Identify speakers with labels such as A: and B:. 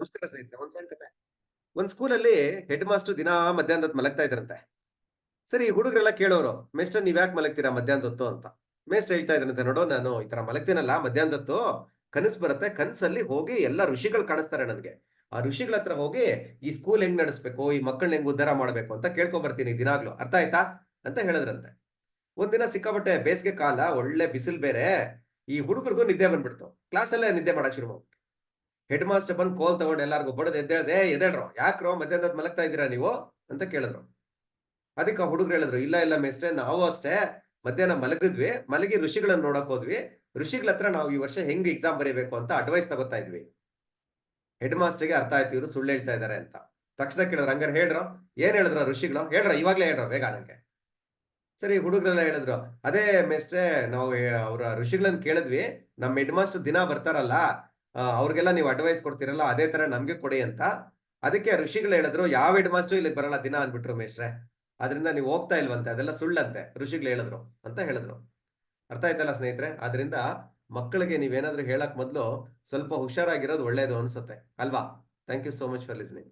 A: ನಮಸ್ಕಾರ ಸಹಿತ, ಒಂದ್ ಸಣ್ಣ ಕತೆ ಒಂದ್ ಸ್ಕೂಲಲ್ಲಿ ಹೆಡ್ ಮಾಸ್ಟರ್ ದಿನ ಮಧ್ಯಾಹ್ನದ ಮಲಗ್ತಾ ಇದ್ರಂತೆ. ಸರಿ ಹುಡುಗರೆಲ್ಲ ಕೇಳೋರು ಮೇಸ್ಟರ್ ನೀವ್ ಯಾಕೆ ಮಲಗ್ತೀರಾ ಮಧ್ಯಾಹ್ನದೊತ್ತು? ಅಂತ. ಮೇಸ್ಟರ್ ಹೇಳ್ತಾ ಇದ್ರಂತೆ, ನೋಡೋ, ನಾನು ಈ ತರ ಮಲಗ್ತೀನಲ್ಲ, ಮಧ್ಯಾಹ್ನದೊತ್ತು ಕನಸು ಬರುತ್ತೆ, ಕನಸಲ್ಲಿ ಹೋಗಿ ಎಲ್ಲ ಋಷಿಗಳು ಕಾಣಿಸ್ತಾರೆ ನನಗೆ. ಆ ಋಷಿಗಳ ಹತ್ರ ಹೋಗಿ ಈ ಸ್ಕೂಲ್ ಹೆಂಗ್ ನಡೆಸ್ಬೇಕು, ಈ ಮಕ್ಕಳನ್ನ ಹೆಂಗ್ ಉದ್ಧಾರ ಮಾಡ್ಬೇಕು ಅಂತ ಕೇಳ್ಕೊಂಬರ್ತೀನಿ ದಿನಾಗ್ಲು. ಅರ್ಥ ಆಯ್ತಾ? ಅಂತ ಹೇಳಿದ್ರಂತೆ. ಒಂದಿನ ಸಿಕ್ಕಾಪಟ್ಟೆ ಬೇಸಿಗೆ ಕಾಲ, ಒಳ್ಳೆ ಬಿಸಿಲು ಬೇರೆ, ಈ ಹುಡುಗರಿಗೂ ನಿದ್ದೆ ಬಂದ್ಬಿಡ್ತು. ಕ್ಲಾಸಲ್ಲೇ ನಿದ್ದೆ ಮಾಡಕ್ ಶುರು ಮಾಡ್ಬಿಟ್ಟು ಹೆಡ್ ಮಾಸ್ಟರ್ ಬಂದು ಕೋಲ್ ತಗೊಂಡು ಎಲ್ಲಾರ್ಗು ಬಡದ್ ಎದ್ದೇಳ್ದೆ ಏ ಎದ್ದೇಳ್ರು ಯಾಕ್ರೋ ಮಧ್ಯಾಹ್ನದ ಮಲಗ್ತಾ ಇದ್ದೀರಾ ನೀವು? ಅಂತ ಕೇಳಿದ್ರು. ಅದಕ್ಕೆ ಹುಡುಗರು ಹೇಳಿದ್ರು ಇಲ್ಲ ಇಲ್ಲ ಮೇಸ್ಟ್ರೆ ನಾವು ಅಷ್ಟೇ. ಮಧ್ಯಾಹ್ನ ಮಲಗಿದ್ವಿ ಮಲಗಿ ಋಷಿಗಳನ್ನ ನೋಡಕ್ ಹೋದ್ವಿ. ಋಷಿಗಳ ಹತ್ರ ನಾವು ಈ ವರ್ಷ ಹೆಂಗ್ ಎಕ್ಸಾಮ್ ಬರೀಬೇಕು ಅಂತ ಅಡ್ವೈಸ್ ತಗೋತಾ ಇದ್ವಿ. ಹೆಡ್ ಮಾಸ್ಟರ್ಗೆ ಅರ್ಥ ಆಯ್ತು ಇವರು ಸುಳ್ಳು ಹೇಳ್ತಾ ಇದಾರೆ ಅಂತ. ತಕ್ಷಣ ಕೇಳಿದ್ರು ಹಂಗಾರೆ ಹೇಳ್ರು ಏನ್ ಹೇಳಿದ್ರು ಋಷಿಗಳು? ಹೇಳ್ರ ಇವಾಗ್ಲೇ ಹೇಳ್ರು ಬೇಗ ನಂಗೆ. ಸರಿ ಹುಡುಗರೆಲ್ಲ ಹೇಳಿದ್ರು ಅದೇ ಮೇಸ್ಟ್ರೆ ನಾವು ಅವ್ರ ಋಷಿಗಳನ್ನ ಕೇಳಿದ್ವಿ. ನಮ್ಮ ಹೆಡ್ ಮಾಸ್ಟರ್ ದಿನ ಬರ್ತಾರಲ್ಲ ಆ, ಅವ್ರಿಗೆಲ್ಲ ನೀವು ಅಡ್ವೈಸ್ ಕೊಡ್ತೀರಲ್ಲ, ಅದೇ ತರ ನಮ್ಗೆ ಕೊಡಿ ಅಂತ. ಅದಕ್ಕೆ ಋಷಿಗಳು ಹೇಳಿದ್ರು, ಯಾವ ಹೆಡ್ ಮಾಸ್ಟರ್ ಇಲ್ಲಿ ಬರಲ್ಲ, ದಿನ ಅನ್ಬಿಟ್ರು ಮೇಸ್ಟ್ರೆ ಅದರಿಂದ ನೀವು ಹೋಗ್ತಾ ಇಲ್ವಂತೆ, ಅದೆಲ್ಲ ಸುಳ್ಳಂತೆ, ಋಷಿಗಳು ಹೇಳಿದ್ರು ಅಂತ ಹೇಳಿದ್ರು. ಅರ್ಥ ಆಯ್ತಲ್ಲ ಸ್ನೇಹಿತರೆ? ಅದರಿಂದ ಮಕ್ಕಳಿಗೆ ನೀವೇನಾದ್ರೂ ಹೇಳಕ್ ಮೊದಲು ಸ್ವಲ್ಪ ಹುಷಾರಾಗಿರೋದು ಒಳ್ಳೇದು ಅನ್ಸುತ್ತೆ, ಅಲ್ವಾ? Thank you so much for listening